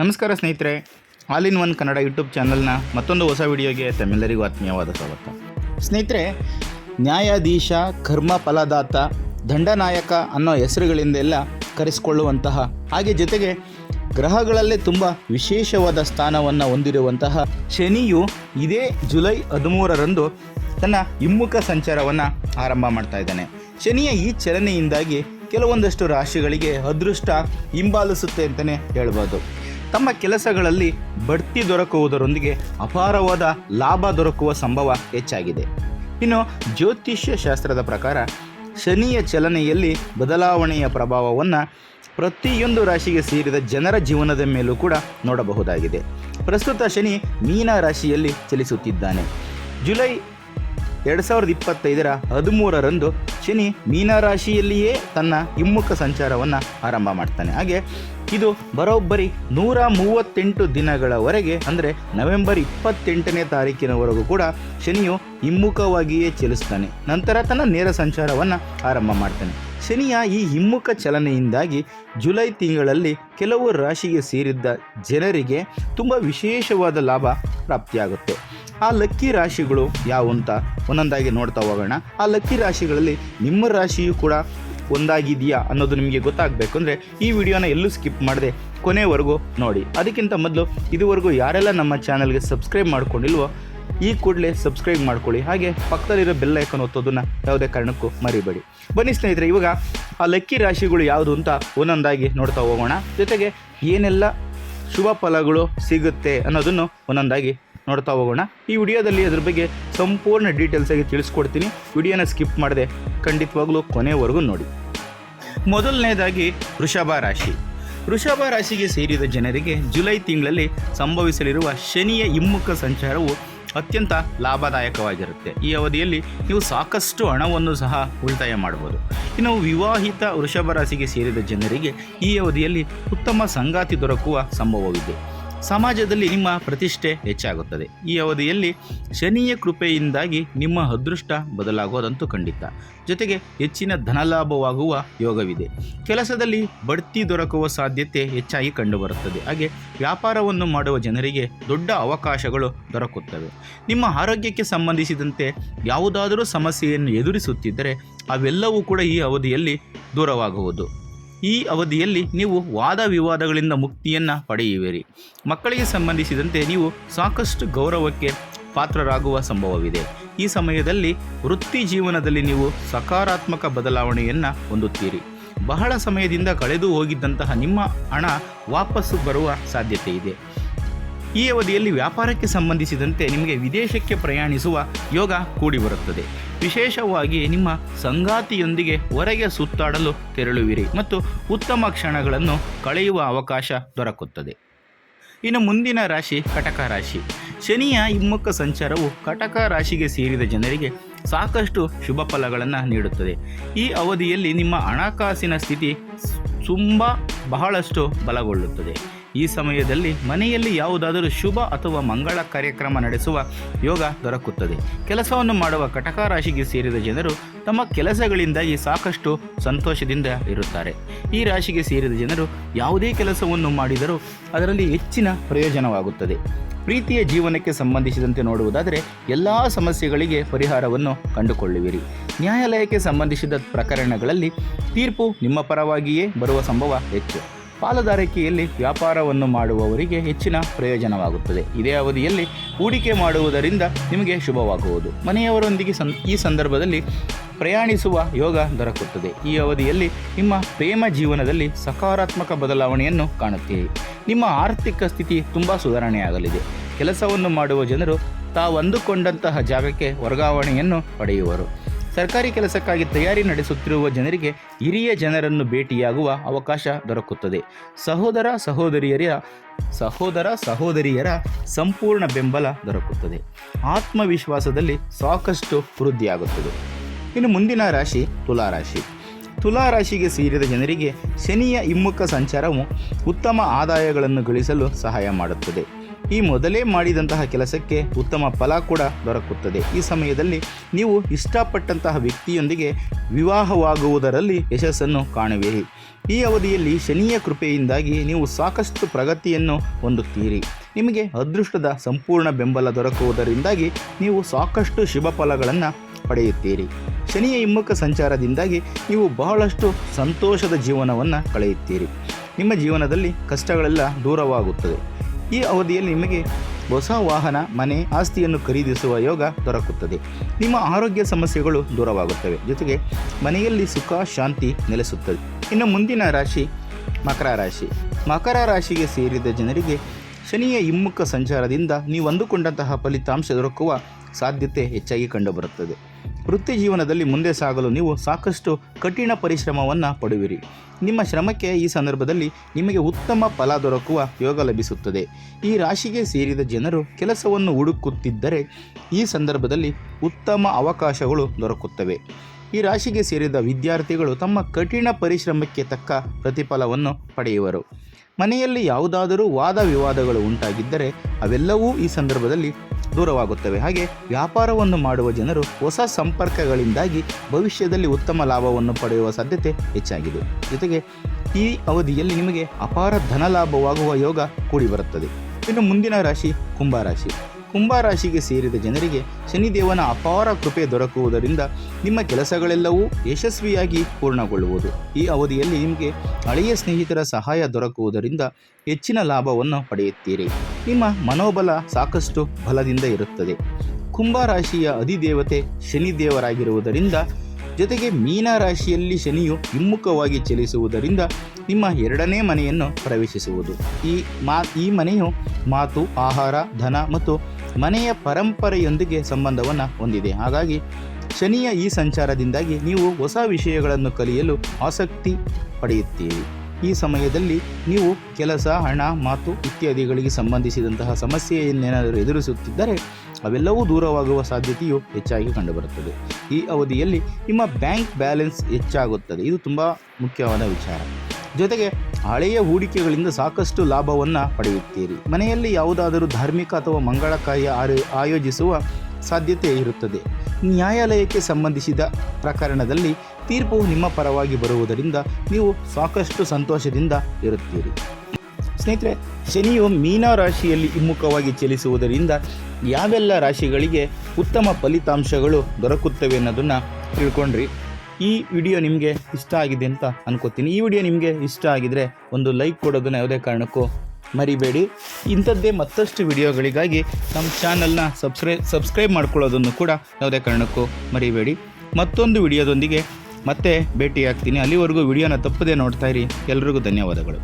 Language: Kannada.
ನಮಸ್ಕಾರ ಸ್ನೇಹಿತರೆ. All in one Kannada YouTube ಚಾನಲ್ನ ಮತ್ತೊಂದು ಹೊಸ ವಿಡಿಯೋಗೆ ತಮ್ಮೆಲ್ಲರಿಗೂ ಆತ್ಮೀಯವಾದ ಸ್ವಾಗತ. ಸ್ನೇಹಿತರೆ, ನ್ಯಾಯಾಧೀಶ, ಕರ್ಮ ಫಲದಾತ, ದಂಡನಾಯಕ ಅನ್ನೋ ಹೆಸರುಗಳಿಂದೆಲ್ಲ ಕರೆಸಿಕೊಳ್ಳುವಂತಹ, ಹಾಗೆ ಜೊತೆಗೆ ಗ್ರಹಗಳಲ್ಲೇ ತುಂಬ ವಿಶೇಷವಾದ ಸ್ಥಾನವನ್ನು ಹೊಂದಿರುವಂತಹ ಶನಿಯು ಇದೇ ಜುಲೈ ಹದಿಮೂರರಂದು ತನ್ನ ಹಿಮ್ಮುಖ ಸಂಚಾರವನ್ನು ಆರಂಭ ಮಾಡ್ತಾ ಇದ್ದಾನೆ. ಶನಿಯ ಈ ಚಲನೆಯಿಂದಾಗಿ ಕೆಲವೊಂದಷ್ಟು ರಾಶಿಗಳಿಗೆ ಅದೃಷ್ಟ ಹಿಂಬಾಲಿಸುತ್ತೆ ಅಂತಲೇ ಹೇಳ್ಬೋದು. ತಮ್ಮ ಕೆಲಸಗಳಲ್ಲಿ ಬಡ್ತಿ ದೊರಕುವುದರೊಂದಿಗೆ ಅಪಾರವಾದ ಲಾಭ ದೊರಕುವ ಸಂಭವ ಹೆಚ್ಚಾಗಿದೆ. ಇನ್ನು ಜ್ಯೋತಿಷ್ಯ ಶಾಸ್ತ್ರದ ಪ್ರಕಾರ ಶನಿಯ ಚಲನೆಯಲ್ಲಿ ಬದಲಾವಣೆಯ ಪ್ರಭಾವವನ್ನು ಪ್ರತಿಯೊಂದು ರಾಶಿಗೆ ಸೇರಿದ ಜನರ ಜೀವನದ ಮೇಲೂ ಕೂಡ ನೋಡಬಹುದಾಗಿದೆ. ಪ್ರಸ್ತುತ ಶನಿ ಮೀನ ರಾಶಿಯಲ್ಲಿ ಚಲಿಸುತ್ತಿದ್ದಾನೆ. ಜುಲೈ ಎರಡು ಸಾವಿರದ ಇಪ್ಪತ್ತೈದರ ಹದಿಮೂರರಂದು ಶನಿ ಮೀನರಾಶಿಯಲ್ಲಿಯೇ ತನ್ನ ಹಿಮ್ಮುಖ ಸಂಚಾರವನ್ನು ಆರಂಭ ಮಾಡ್ತಾನೆ. ಹಾಗೆ ಇದು ಬರೋಬ್ಬರಿ ನೂರ ಮೂವತ್ತೆಂಟು ದಿನಗಳವರೆಗೆ, ಅಂದರೆ ನವೆಂಬರ್ ಇಪ್ಪತ್ತೆಂಟನೇ ತಾರೀಕಿನವರೆಗೂ ಕೂಡ ಶನಿಯು ಹಿಮ್ಮುಖವಾಗಿಯೇ ಚಲಿಸ್ತಾನೆ. ನಂತರ ತನ್ನ ನೇರ ಸಂಚಾರವನ್ನು ಆರಂಭ ಮಾಡ್ತಾನೆ. ಶನಿಯ ಈ ಹಿಮ್ಮುಖ ಚಲನೆಯಿಂದಾಗಿ ಜುಲೈ ತಿಂಗಳಲ್ಲಿ ಕೆಲವು ರಾಶಿಗೆ ಸೇರಿದ್ದ ಜನರಿಗೆ ತುಂಬ ವಿಶೇಷವಾದ ಲಾಭ ಪ್ರಾಪ್ತಿಯಾಗುತ್ತೆ. ಆ ಲಕ್ಕಿ ರಾಶಿಗಳು ಯಾವು ಅಂತ ಒಂದೊಂದಾಗಿ ನೋಡ್ತಾ ಹೋಗೋಣ. ಆ ಲಕ್ಕಿ ರಾಶಿಗಳಲ್ಲಿ ನಿಮ್ಮ ರಾಶಿಯು ಕೂಡ ಒಂದಾಗಿದೆಯಾ ಅನ್ನೋದು ನಿಮಗೆ ಗೊತ್ತಾಗಬೇಕು ಅಂದರೆ ಈ ವಿಡಿಯೋನ ಎಲ್ಲೂ ಸ್ಕಿಪ್ ಮಾಡದೆ ಕೊನೆವರೆಗೂ ನೋಡಿ. ಅದಕ್ಕಿಂತ ಮೊದಲು ಇದುವರೆಗೂ ಯಾರೆಲ್ಲ ನಮ್ಮ ಚಾನಲ್ಗೆ ಸಬ್ಸ್ಕ್ರೈಬ್ ಮಾಡ್ಕೊಂಡಿಲ್ವೋ ಈ ಕೂಡಲೇ ಸಬ್ಸ್ಕ್ರೈಬ್ ಮಾಡ್ಕೊಳ್ಳಿ. ಹಾಗೆ ಪಕ್ಕದಲ್ಲಿರೋ ಬೆಲ್ ಐಕನ್ ಒತ್ತೋದನ್ನು ಯಾವುದೇ ಕಾರಣಕ್ಕೂ ಮರಿಬೇಡಿ. ಬನ್ನಿ ಸ್ನೇಹಿತರೆ, ಇವಾಗ ಆ ಲಕ್ಕಿ ರಾಶಿಗಳು ಯಾವುದು ಅಂತ ಒಂದೊಂದಾಗಿ ನೋಡ್ತಾ ಹೋಗೋಣ. ಜೊತೆಗೆ ಏನೆಲ್ಲ ಶುಭ ಫಲಗಳು ಸಿಗುತ್ತೆ ಅನ್ನೋದನ್ನು ಒಂದೊಂದಾಗಿ ನೋಡ್ತಾ ಹೋಗೋಣ. ಈ ವಿಡಿಯೋದಲ್ಲಿ ಅದ್ರ ಬಗ್ಗೆ ಸಂಪೂರ್ಣ ಡೀಟೇಲ್ಸ್ ಆಗಿ ತಿಳಿಸ್ಕೊಡ್ತೀನಿ. ವಿಡಿಯೋನ ಸ್ಕಿಪ್ ಮಾಡದೆ ಖಂಡಿತವಾಗ್ಲೂ ಕೊನೆವರೆಗೂ ನೋಡಿ. ಮೊದಲನೇದಾಗಿ ವೃಷಭ ರಾಶಿ. ವೃಷಭ ರಾಶಿಗೆ ಸೇರಿದ ಜನರಿಗೆ ಜುಲೈ ತಿಂಗಳಲ್ಲಿ ಸಂಭವಿಸಲಿರುವ ಶನಿಯ ಹಿಮ್ಮುಖ ಸಂಚಾರವು ಅತ್ಯಂತ ಲಾಭದಾಯಕವಾಗಿರುತ್ತೆ. ಈ ಅವಧಿಯಲ್ಲಿ ನೀವು ಸಾಕಷ್ಟು ಹಣವನ್ನು ಸಹ ಉಳಿತಾಯ ಮಾಡಬಹುದು. ಇನ್ನು ವಿವಾಹಿತ ವೃಷಭ ರಾಶಿಗೆ ಸೇರಿದ ಜನರಿಗೆ ಈ ಅವಧಿಯಲ್ಲಿ ಉತ್ತಮ ಸಂಗಾತಿ ದೊರಕುವ ಸಂಭವವಿದೆ. ಸಮಾಜದಲ್ಲಿ ನಿಮ್ಮ ಪ್ರತಿಷ್ಠೆ ಹೆಚ್ಚಾಗುತ್ತದೆ. ಈ ಅವಧಿಯಲ್ಲಿ ಶನಿಯ ಕೃಪೆಯಿಂದಾಗಿ ನಿಮ್ಮ ಅದೃಷ್ಟ ಬದಲಾಗುವುದಂತೂ ಖಂಡಿತ. ಜೊತೆಗೆ ಹೆಚ್ಚಿನ ಧನಲಾಭವಾಗುವ ಯೋಗವಿದೆ. ಕೆಲಸದಲ್ಲಿ ಬಡ್ತಿ ದೊರಕುವ ಸಾಧ್ಯತೆ ಹೆಚ್ಚಾಗಿ ಕಂಡುಬರುತ್ತದೆ. ಹಾಗೆ ವ್ಯಾಪಾರವನ್ನು ಮಾಡುವ ಜನರಿಗೆ ದೊಡ್ಡ ಅವಕಾಶಗಳು ದೊರಕುತ್ತವೆ. ನಿಮ್ಮ ಆರೋಗ್ಯಕ್ಕೆ ಸಂಬಂಧಿಸಿದಂತೆ ಯಾವುದಾದರೂ ಸಮಸ್ಯೆಯನ್ನು ಎದುರಿಸುತ್ತಿದ್ದರೆ ಅವೆಲ್ಲವೂ ಕೂಡ ಈ ಅವಧಿಯಲ್ಲಿ ದೂರವಾಗುವುದು. ಈ ಅವಧಿಯಲ್ಲಿ ನೀವು ವಾದ ವಿವಾದಗಳಿಂದ ಮುಕ್ತಿಯನ್ನು ಪಡೆಯುವಿರಿ. ಮಕ್ಕಳಿಗೆ ಸಂಬಂಧಿಸಿದಂತೆ ನೀವು ಸಾಕಷ್ಟು ಗೌರವಕ್ಕೆ ಪಾತ್ರರಾಗುವ ಸಂಭವವಿದೆ. ಈ ಸಮಯದಲ್ಲಿ ವೃತ್ತಿ ಜೀವನದಲ್ಲಿ ನೀವು ಸಕಾರಾತ್ಮಕ ಬದಲಾವಣೆಯನ್ನು ಹೊಂದುತ್ತೀರಿ. ಬಹಳ ಸಮಯದಿಂದ ಕಳೆದು ಹೋಗಿದ್ದಂತಹ ನಿಮ್ಮ ಹಣ ವಾಪಸ್ಸು ಬರುವ ಸಾಧ್ಯತೆ ಇದೆ ಈ ಅವಧಿಯಲ್ಲಿ ವ್ಯಾಪಾರಕ್ಕೆ ಸಂಬಂಧಿಸಿದಂತೆ ನಿಮಗೆ ವಿದೇಶಕ್ಕೆ ಪ್ರಯಾಣಿಸುವ ಯೋಗ ಕೂಡಿಬರುತ್ತದೆ ವಿಶೇಷವಾಗಿ ನಿಮ್ಮ ಸಂಗಾತಿಯೊಂದಿಗೆ ಹೊರಗೆ ಸುತ್ತಾಡಲು ತೆರಳುವಿರಿ ಮತ್ತು ಉತ್ತಮ ಕ್ಷಣಗಳನ್ನು ಕಳೆಯುವ ಅವಕಾಶ ದೊರಕುತ್ತದೆ. ಇನ್ನು ಮುಂದಿನ ರಾಶಿ ಕಟಕ ರಾಶಿ. ಶನಿಯ ಹಿಮ್ಮುಖ ಸಂಚಾರವು ಕಟಕ ರಾಶಿಗೆ ಸೇರಿದ ಜನರಿಗೆ ಸಾಕಷ್ಟು ಶುಭ ಫಲಗಳನ್ನು ನೀಡುತ್ತದೆ. ಈ ಅವಧಿಯಲ್ಲಿ ನಿಮ್ಮ ಹಣಕಾಸಿನ ಸ್ಥಿತಿ ತುಂಬ ಬಹಳಷ್ಟು ಬಲಗೊಳ್ಳುತ್ತದೆ. ಈ ಸಮಯದಲ್ಲಿ ಮನೆಯಲ್ಲಿ ಯಾವುದಾದರೂ ಶುಭ ಅಥವಾ ಮಂಗಳ ಕಾರ್ಯಕ್ರಮ ನಡೆಸುವ ಯೋಗ ದೊರಕುತ್ತದೆ. ಕೆಲಸವನ್ನು ಮಾಡುವ ಕಟಕ ರಾಶಿಗೆ ಸೇರಿದ ಜನರು ತಮ್ಮ ಕೆಲಸಗಳಿಂದಾಗಿ ಸಾಕಷ್ಟು ಸಂತೋಷದಿಂದ ಇರುತ್ತಾರೆ. ಈ ರಾಶಿಗೆ ಸೇರಿದ ಜನರು ಯಾವುದೇ ಕೆಲಸವನ್ನು ಮಾಡಿದರೂ ಅದರಲ್ಲಿ ಹೆಚ್ಚಿನ ಪ್ರಯೋಜನವಾಗುತ್ತದೆ. ಪ್ರೀತಿಯ ಜೀವನಕ್ಕೆ ಸಂಬಂಧಿಸಿದಂತೆ ನೋಡುವುದಾದರೆ ಎಲ್ಲ ಸಮಸ್ಯೆಗಳಿಗೆ ಪರಿಹಾರವನ್ನು ಕಂಡುಕೊಳ್ಳುವಿರಿ. ನ್ಯಾಯಾಲಯಕ್ಕೆ ಸಂಬಂಧಿಸಿದ ಪ್ರಕರಣಗಳಲ್ಲಿ ತೀರ್ಪು ನಿಮ್ಮ ಪರವಾಗಿಯೇ ಬರುವ ಸಂಭವ ಹೆಚ್ಚು. ಪಾಲುದಾರಿಕೆಯಲ್ಲಿ ವ್ಯಾಪಾರವನ್ನು ಮಾಡುವವರಿಗೆ ಹೆಚ್ಚಿನ ಪ್ರಯೋಜನವಾಗುತ್ತದೆ. ಇದೇ ಅವಧಿಯಲ್ಲಿ ಹೂಡಿಕೆ ಮಾಡುವುದರಿಂದ ನಿಮಗೆ ಶುಭವಾಗುವುದು. ಮನೆಯವರೊಂದಿಗೆ ಸಂ, ಈ ಸಂದರ್ಭದಲ್ಲಿ ಪ್ರಯಾಣಿಸುವ ಯೋಗ ದೊರಕುತ್ತದೆ. ಈ ಅವಧಿಯಲ್ಲಿ ನಿಮ್ಮ ಪ್ರೇಮ ಜೀವನದಲ್ಲಿ ಸಕಾರಾತ್ಮಕ ಬದಲಾವಣೆಯನ್ನು ಕಾಣುತ್ತೀರಿ. ನಿಮ್ಮ ಆರ್ಥಿಕ ಸ್ಥಿತಿ ತುಂಬ ಸುಧಾರಣೆಯಾಗಲಿದೆ. ಕೆಲಸವನ್ನು ಮಾಡುವ ಜನರು ತಾವು ಅಂದುಕೊಂಡಂತಹ ಜಾಗಕ್ಕೆ ವರ್ಗಾವಣೆಯನ್ನು ಪಡೆಯುವರು. ಸರ್ಕಾರಿ ಕೆಲಸಕ್ಕಾಗಿ ತಯಾರಿ ನಡೆಸುತ್ತಿರುವ ಜನರಿಗೆ ಹಿರಿಯ ಜನರನ್ನು ಭೇಟಿಯಾಗುವ ಅವಕಾಶ ದೊರಕುತ್ತದೆ. ಸಹೋದರ ಸಹೋದರಿಯರ ಸಹೋದರ ಸಹೋದರಿಯರ ಸಂಪೂರ್ಣ ಬೆಂಬಲ ದೊರಕುತ್ತದೆ. ಆತ್ಮವಿಶ್ವಾಸದಲ್ಲಿ ಸಾಕಷ್ಟು ವೃದ್ಧಿಯಾಗುತ್ತದೆ. ಇನ್ನು ಮುಂದಿನ ರಾಶಿ ತುಲಾರಾಶಿ ತುಲಾರಾಶಿಗೆ ಸೇರಿದ ಜನರಿಗೆ ಶನಿಯ ಹಿಮ್ಮುಖ ಸಂಚಾರವು ಉತ್ತಮ ಆದಾಯಗಳನ್ನು ಗಳಿಸಲು ಸಹಾಯ ಮಾಡುತ್ತದೆ. ಈ ಮೊದಲೇ ಮಾಡಿದಂತಹ ಕೆಲಸಕ್ಕೆ ಉತ್ತಮ ಫಲ ಕೂಡ ದೊರಕುತ್ತದೆ. ಈ ಸಮಯದಲ್ಲಿ ನೀವು ಇಷ್ಟಪಟ್ಟಂತಹ ವ್ಯಕ್ತಿಯೊಂದಿಗೆ ವಿವಾಹವಾಗುವುದರಲ್ಲಿ ಯಶಸ್ಸನ್ನು ಕಾಣುವಿರಿ. ಈ ಅವಧಿಯಲ್ಲಿ ಶನಿಯ ಕೃಪೆಯಿಂದಾಗಿ ನೀವು ಸಾಕಷ್ಟು ಪ್ರಗತಿಯನ್ನು ಹೊಂದುತ್ತೀರಿ. ನಿಮಗೆ ಅದೃಷ್ಟದ ಸಂಪೂರ್ಣ ಬೆಂಬಲ ದೊರಕುವುದರಿಂದಾಗಿ ನೀವು ಸಾಕಷ್ಟು ಶುಭ ಫಲಗಳನ್ನು ಪಡೆಯುತ್ತೀರಿ. ಶನಿಯ ಹಿಮ್ಮುಖ ಸಂಚಾರದಿಂದಾಗಿ ನೀವು ಬಹಳಷ್ಟು ಸಂತೋಷದ ಜೀವನವನ್ನು ಕಳೆಯುತ್ತೀರಿ. ನಿಮ್ಮ ಜೀವನದಲ್ಲಿ ಕಷ್ಟಗಳೆಲ್ಲ ದೂರವಾಗುತ್ತದೆ. ಈ ಅವಧಿಯಲ್ಲಿ ನಿಮಗೆ ಹೊಸ ವಾಹನ, ಮನೆ, ಆಸ್ತಿಯನ್ನು ಖರೀದಿಸುವ ಯೋಗ ದೊರಕುತ್ತದೆ. ನಿಮ್ಮ ಆರೋಗ್ಯ ಸಮಸ್ಯೆಗಳು ದೂರವಾಗುತ್ತವೆ. ಜೊತೆಗೆ ಮನೆಯಲ್ಲಿ ಸುಖ, ಶಾಂತಿ ನೆಲೆಸುತ್ತದೆ. ಇನ್ನು ಮುಂದಿನ ರಾಶಿ ಮಕರ ರಾಶಿ. ಮಕರ ರಾಶಿಗೆ ಸೇರಿದ ಜನರಿಗೆ ಶನಿಯ ಹಿಮ್ಮುಖ ಸಂಚಾರದಿಂದ ನೀವು ಅಂದುಕೊಂಡಂತಹ ಫಲಿತಾಂಶ ದೊರಕುವ ಸಾಧ್ಯತೆ ಹೆಚ್ಚಾಗಿ ಕಂಡುಬರುತ್ತದೆ. ವೃತ್ತಿ ಜೀವನದಲ್ಲಿ ಮುಂದೆ ಸಾಗಲು ನೀವು ಸಾಕಷ್ಟು ಕಠಿಣ ಪರಿಶ್ರಮವನ್ನು ಪಡುವಿರಿ. ನಿಮ್ಮ ಶ್ರಮಕ್ಕೆ ಈ ಸಂದರ್ಭದಲ್ಲಿ ನಿಮಗೆ ಉತ್ತಮ ಫಲ ದೊರಕುವ ಯೋಗ ಲಭಿಸುತ್ತದೆ. ಈ ರಾಶಿಗೆ ಸೇರಿದ ಜನರು ಕೆಲಸವನ್ನು ಹುಡುಕುತ್ತಿದ್ದರೆ ಈ ಸಂದರ್ಭದಲ್ಲಿ ಉತ್ತಮ ಅವಕಾಶಗಳು ದೊರಕುತ್ತವೆ. ಈ ರಾಶಿಗೆ ಸೇರಿದ ವಿದ್ಯಾರ್ಥಿಗಳು ತಮ್ಮ ಕಠಿಣ ಪರಿಶ್ರಮಕ್ಕೆ ತಕ್ಕ ಪ್ರತಿಫಲವನ್ನು ಪಡೆಯುವರು. ಮನೆಯಲ್ಲಿ ಯಾವುದಾದರೂ ವಾದ ವಿವಾದಗಳು ಉಂಟಾಗಿದ್ದರೆ ಅವೆಲ್ಲವೂ ಈ ಸಂದರ್ಭದಲ್ಲಿ ದೂರವಾಗುತ್ತವೆ. ಹಾಗೆ ವ್ಯಾಪಾರವನ್ನು ಮಾಡುವ ಜನರು ಹೊಸ ಸಂಪರ್ಕಗಳಿಂದಾಗಿ ಭವಿಷ್ಯದಲ್ಲಿ ಉತ್ತಮ ಲಾಭವನ್ನು ಪಡೆಯುವ ಸಾಧ್ಯತೆ ಹೆಚ್ಚಾಗಿದೆ. ಜೊತೆಗೆ ಈ ಅವಧಿಯಲ್ಲಿ ನಿಮಗೆ ಅಪಾರ ಧನ ಲಾಭವಾಗುವ ಯೋಗ ಕೂಡಿ ಬರುತ್ತದೆ. ಇನ್ನು ಮುಂದಿನ ರಾಶಿ ಕುಂಭರಾಶಿ ಕುಂಭರಾಶಿಗೆ ಸೇರಿದ ಜನರಿಗೆ ಶನಿದೇವನ ಅಪಾರ ಕೃಪೆ ದೊರಕುವುದರಿಂದ ನಿಮ್ಮ ಕೆಲಸಗಳೆಲ್ಲವೂ ಯಶಸ್ವಿಯಾಗಿ ಪೂರ್ಣಗೊಳ್ಳುವುದು. ಈ ಅವಧಿಯಲ್ಲಿ ನಿಮಗೆ ಹಳೆಯ ಸ್ನೇಹಿತರ ಸಹಾಯ ದೊರಕುವುದರಿಂದ ಹೆಚ್ಚಿನ ಲಾಭವನ್ನು ಪಡೆಯುತ್ತೀರಿ. ನಿಮ್ಮ ಮನೋಬಲ ಸಾಕಷ್ಟು ಬಲದಿಂದ ಇರುತ್ತದೆ. ಕುಂಭರಾಶಿಯ ಅಧಿದೇವತೆ ಶನಿದೇವರಾಗಿರುವುದರಿಂದ, ಜೊತೆಗೆ ಮೀನ ರಾಶಿಯಲ್ಲಿ ಶನಿಯು ಹಿಮ್ಮುಖವಾಗಿ ಚಲಿಸುವುದರಿಂದ ನಿಮ್ಮ ಎರಡನೇ ಮನೆಯನ್ನು ಪ್ರವೇಶಿಸುವುದು. ಈ ಮಾ, ಈ ಮನೆಯು ಮಾತು, ಆಹಾರ, ಧನ ಮತ್ತು ಮನೆಯ ಪರಂಪರೆಯೊಂದಿಗೆ ಸಂಬಂಧವನ್ನು ಹೊಂದಿದೆ. ಹಾಗಾಗಿ ಶನಿಯ ಈ ಸಂಚಾರದಿಂದಾಗಿ ನೀವು ಹೊಸ ವಿಷಯಗಳನ್ನು ಕಲಿಯಲು ಆಸಕ್ತಿ ಪಡೆಯುತ್ತೀರಿ. ಈ ಸಮಯದಲ್ಲಿ ನೀವು ಕೆಲಸ, ಹಣ, ಮಾತು ಇತ್ಯಾದಿಗಳಿಗೆ ಸಂಬಂಧಿಸಿದಂತಹ ಸಮಸ್ಯೆಯನ್ನೇನಾದರೂ ಎದುರಿಸುತ್ತಿದ್ದರೆ ಅವೆಲ್ಲವೂ ದೂರವಾಗುವ ಸಾಧ್ಯತೆಯು ಹೆಚ್ಚಾಗಿ ಕಂಡುಬರುತ್ತದೆ. ಈ ಅವಧಿಯಲ್ಲಿ ನಿಮ್ಮ ಬ್ಯಾಂಕ್ ಬ್ಯಾಲೆನ್ಸ್ ಹೆಚ್ಚಾಗುತ್ತದೆ. ಇದು ತುಂಬ ಮುಖ್ಯವಾದ ವಿಚಾರ. ಜೊತೆಗೆ ಹಳೆಯ ಹೂಡಿಕೆಗಳಿಂದ ಸಾಕಷ್ಟು ಲಾಭವನ್ನು ಪಡೆಯುತ್ತೀರಿ. ಮನೆಯಲ್ಲಿ ಯಾವುದಾದರೂ ಧಾರ್ಮಿಕ ಅಥವಾ ಮಂಗಳ ಕಾರ್ಯ ಆಯೋಜಿಸುವ ಸಾಧ್ಯತೆ ಇರುತ್ತದೆ. ನ್ಯಾಯಾಲಯಕ್ಕೆ ಸಂಬಂಧಿಸಿದ ಪ್ರಕರಣದಲ್ಲಿ ತೀರ್ಪು ನಿಮ್ಮ ಪರವಾಗಿ ಬರುವುದರಿಂದ ನೀವು ಸಾಕಷ್ಟು ಸಂತೋಷದಿಂದ ಇರುತ್ತೀರಿ. ಸ್ನೇಹಿತರೆ, ಶನಿಯು ಮೀನ ರಾಶಿಯಲ್ಲಿ ಹಿಮ್ಮುಖವಾಗಿ ಚಲಿಸುವುದರಿಂದ ಯಾವೆಲ್ಲ ರಾಶಿಗಳಿಗೆ ಉತ್ತಮ ಫಲಿತಾಂಶಗಳು ದೊರಕುತ್ತವೆ ಅನ್ನೋದನ್ನು ತಿಳ್ಕೊಂಡ್ರಿ. ಈ ವಿಡಿಯೋ ನಿಮಗೆ ಇಷ್ಟ ಆಗಿದೆ ಅಂತ ಅನ್ಕೋತೀನಿ. ಈ ವಿಡಿಯೋ ನಿಮಗೆ ಇಷ್ಟ ಆಗಿದರೆ ಒಂದು ಲೈಕ್ ಕೊಡೋದನ್ನು ಯಾವುದೇ ಕಾರಣಕ್ಕೂ ಮರಿಬೇಡಿ. ಇಂಥದ್ದೇ ಮತ್ತಷ್ಟು ವಿಡಿಯೋಗಳಿಗಾಗಿ ನಮ್ಮ ಚಾನಲ್ನ ಸಬ್ಸ್ಕ್ರೈ, ಸಬ್ಸ್ಕ್ರೈಬ್ ಮಾಡ್ಕೊಳ್ಳೋದನ್ನು ಕೂಡ ಯಾವುದೇ ಕಾರಣಕ್ಕೂ ಮರಿಬೇಡಿ. ಮತ್ತೊಂದು ವಿಡಿಯೋದೊಂದಿಗೆ ಮತ್ತೆ ಭೇಟಿಯಾಗ್ತೀನಿ. ಅಲ್ಲಿವರೆಗೂ ವಿಡಿಯೋನ ತಪ್ಪದೇ ನೋಡ್ತಾ ಇರಿ. ಎಲ್ರಿಗೂ ಧನ್ಯವಾದಗಳು.